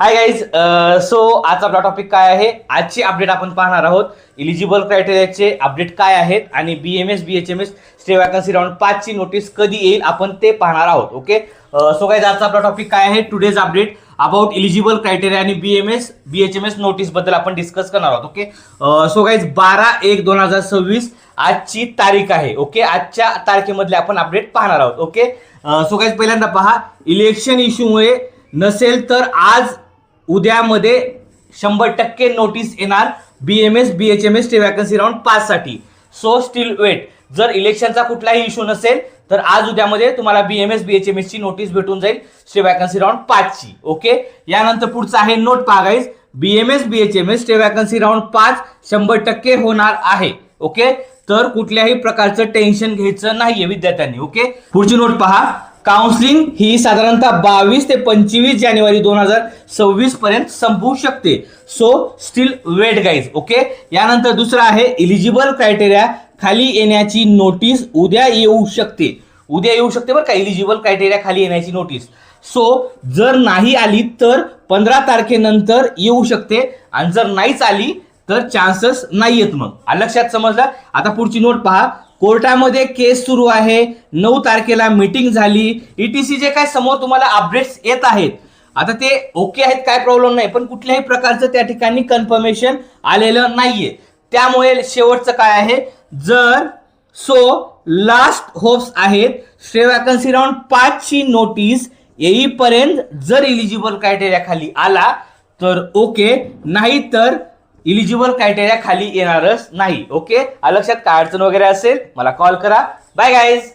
Hi guys so आजचा आपला topic काय आहे? आजची अपडेट आपण पाहणार आहोत. इलिजिबल क्रायटेरियाचे अपडेट काय आहेत? आणि B M S B H M S stay vacancy round पाचची नोटीस कधी येईल? आपण ते पाहणार आहोत ओके सो गाईज आजचा आपला टॉपिक काय आहे? Today's update about eligible criteria आणि B M S B H M S नोटीसबद्दल आपण डिस्कस करणार आहोत ओके सो गाईज बारा एक दोन हजार सव्वीस आजची तारीख आहे ओके आजच्या तारखेमधले आपण अपडेट पाहणार आहोत ओके सो गाईज पहिल्यांदा पहा. इलेक्शन इश्यूमुळे नसेल तर आज उद्यामध्ये शंभर टक्के नोटीस येणार B M S B H M S T vacancy round पाचसाठी सो स्टील वेट जर इलेक्शनचा कुठलाही इश्यू नसेल तर आज उद्यामध्ये तुम्हाला B M S B H M S ची नोटीस भेटून जाईल स्टे वॅकन्सी राऊंड पाचची. ओके यानंतर पुढचं आहे note पागाईज B M S B H M S stay vacancy round पाच शंभर टक्के होणार आहे. ओके तर कुठल्याही प्रकारचं टेन्शन घ्यायचं नाहीये विद्यार्थ्यांनी. ओके पुढची नोट पहा. काउन्सिलिंग ही साधारणतः बावीस ते पंचवीस जानेवारी दोन हजार सव्वीस पर्यंत संपू शकते. So still wait guys okay यानंतर दुसरं आहे इलिजिबल क्रायटेरिया खाली येण्याची नोटीस उद्या येऊ शकते. उद्या येऊ शकते बरं का इलिजिबल क्रायटेरिया खाली येण्याची नोटीस सो जर नाही आली तर पंधरा तारखेनंतर येऊ शकते आणि जर नाहीच आली तर चान्सेस नाही आहेत मग लक्षात समजलं? आता पुढची नोट पहा. कोर्टामध्ये केस सुरू आहे. नऊ तारखेला मीटिंग झाली. ईटीसी जे काय समोर तुम्हाला अपडेट्स येत आहेत. आता ते ओके आहेत काय प्रॉब्लेम नाही. पण कुठल्याही प्रकारचं त्या ठिकाणी कन्फर्मेशन आलेलं नाहीये. त्यामुळे शेवटचं काय आहे? जर सो लास्ट होप्स आहेत स्टे वॅकन्सी राऊंड पाचची नोटीस येईपर्यंत जर इलिजिबल क्रायटेरिया खाली आला तर ओके नाही तर इलिजिबल क्रायटेरिया खाली येणारच नाही. ओके लक्षात काय अडचण वगैरे असेल मला कॉल करा. Bye guys